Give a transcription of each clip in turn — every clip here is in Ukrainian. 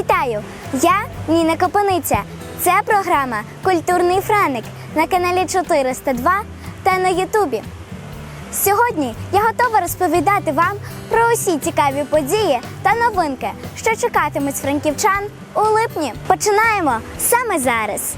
Вітаю! Я Ніна Копаниця. Це програма Культурний Франик на каналі 402 та на Ютубі. Сьогодні я готова розповідати вам про усі цікаві події та новинки, що чекатимуть франківчан у липні. Починаємо саме зараз.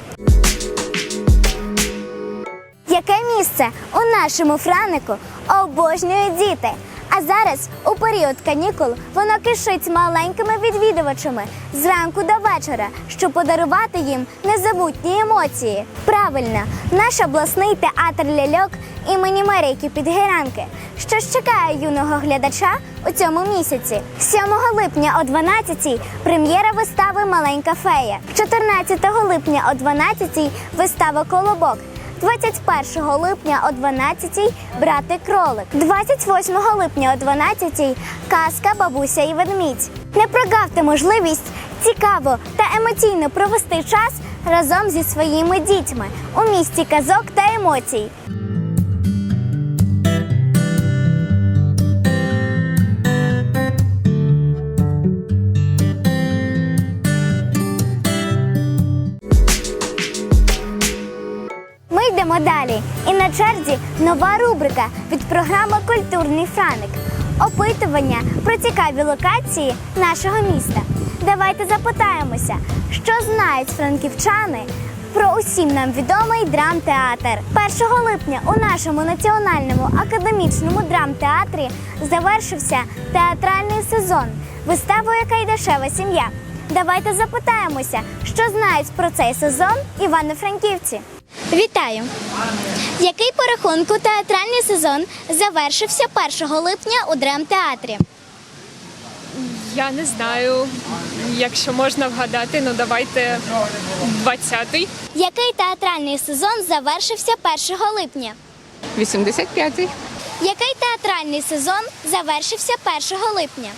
Яке місце у нашому франику обожнюють діти? А зараз, у період канікул, воно кишить маленькими відвідувачами зранку до вечора, щоб подарувати їм незабутні емоції. Правильно, наш обласний театр ляльок імені Марійки Підгиранки, що ж чекає юного глядача у цьому місяці. 7 липня о 12-й прем'єра вистави Маленька фея. 14 липня о 12-й вистава Колобок. 21 липня о 12-й брати кролик. 28 липня о 12-й казка бабуся і ведмідь. Не прогавте можливість цікаво та емоційно провести час разом зі своїми дітьми у місті казок та емоцій. Йдемо далі. І на черзі нова рубрика від програми Культурний Франик. Опитування про цікаві локації нашого міста. Давайте запитаємося, що знають франківчани про усім нам відомий драмтеатр. 1 липня у нашому національному академічному драмтеатрі завершився театральний сезон, виставою яка йде шева сім'я. Давайте запитаємося, що знають про цей сезон івано-франківці. Вітаю! Який по рахунку театральний сезон завершився 1 липня у драмтеатрі? Я не знаю, якщо можна вгадати, ну давайте 20-й. Який театральний сезон завершився 1 липня? 85-й. Який театральний сезон завершився 1 липня?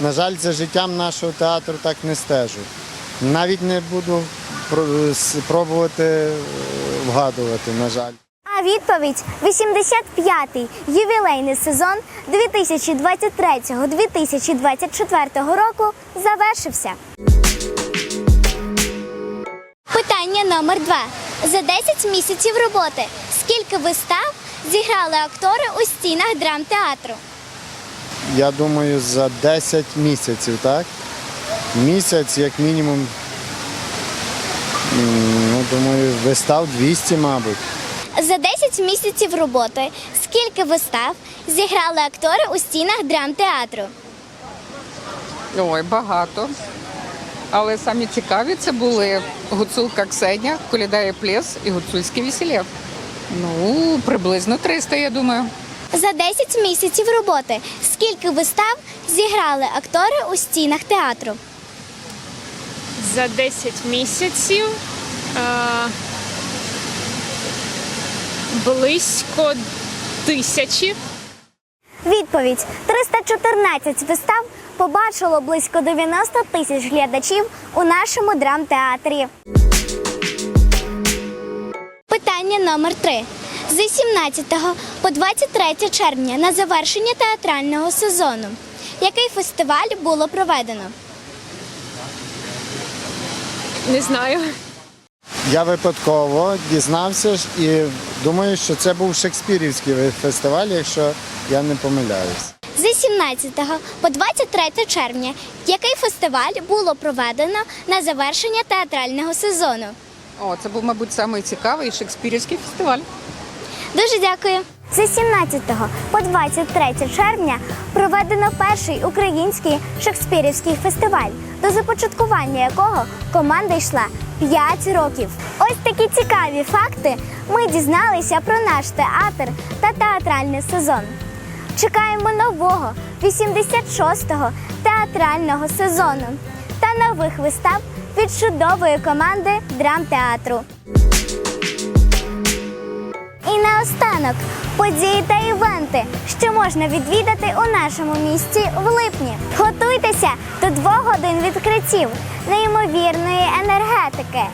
На жаль, за життям нашого театру так не стежу. Навіть не буду про- с- е, вгадувати, на жаль. А відповідь 85-й ювілейний сезон 2023-2024 року завершився. Питання номер два. За 10 місяців роботи скільки вистав зіграли актори у стінах драмтеатру? Я думаю, за 10 місяців, так? Місяць, як мінімум, ну, думаю, вистав 200, мабуть. За 10 місяців роботи скільки вистав зіграли актори у стінах драмтеатру? Ой, багато. Але самі цікаві це були гуцулка Ксеня, Колідає Плес і гуцульський весілєв. Ну, приблизно 300, я думаю. За 10 місяців роботи скільки вистав зіграли актори у стінах театру? За 10 місяців е, близько тисячі. Відповідь: 314 вистав побачило близько 90 тисяч глядачів у нашому драмтеатрі. Питання номер 3. З 17 по 23 червня на завершення театрального сезону. Який фестиваль було проведено? Не знаю. Я випадково дізнався і думаю, що це був Шекспірівський фестиваль, якщо я не помиляюсь. З 17 по 23 червня який фестиваль було проведено на завершення театрального сезону? О, це був, мабуть, самий цікавий шекспірівський фестиваль. Дуже дякую. З 17 по 23 червня проведено перший український шекспірівський фестиваль, до започаткування якого команда йшла 5 років. Ось такі цікаві факти ми дізналися про наш театр та театральний сезон. Чекаємо нового 86-го театрального сезону та нових вистав від чудової команди драмтеатру. І наостанок події та івенти, що можна відвідати у нашому місті в липні. Готуйтеся до двох годин відкриттів, неймовірної енергетики,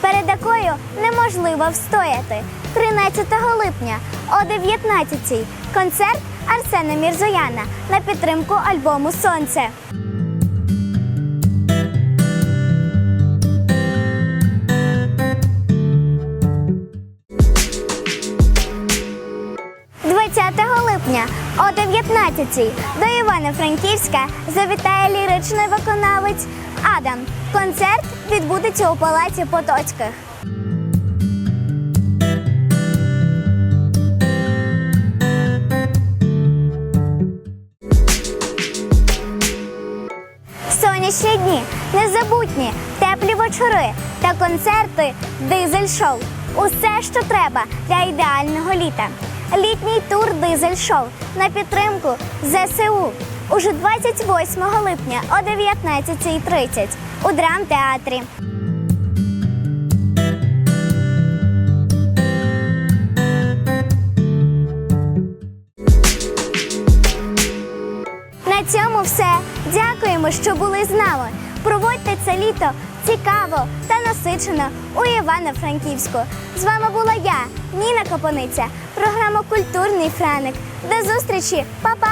перед якою неможливо встояти. 13 липня о 19-й концерт Арсена Мірзояна на підтримку альбому Сонце. 19-й до Івано-Франківська завітає ліричний виконавець Адам. Концерт відбудеться у палаці Потоцьких. Сонячні дні, незабутні, теплі вечори та концерти Дизель-шоу. Усе, що треба для ідеального літа. Літній тур Дизель-шоу на підтримку ЗСУ уже 28 липня о 19.30 у драмтеатрі. На цьому все. Дякуємо, що були з нами. Проводьте це літо цікаво та насичено у Івано-Франківську. З вами була я, Ніна Копониця, програма Культурний Франик. До зустрічі, Па-па!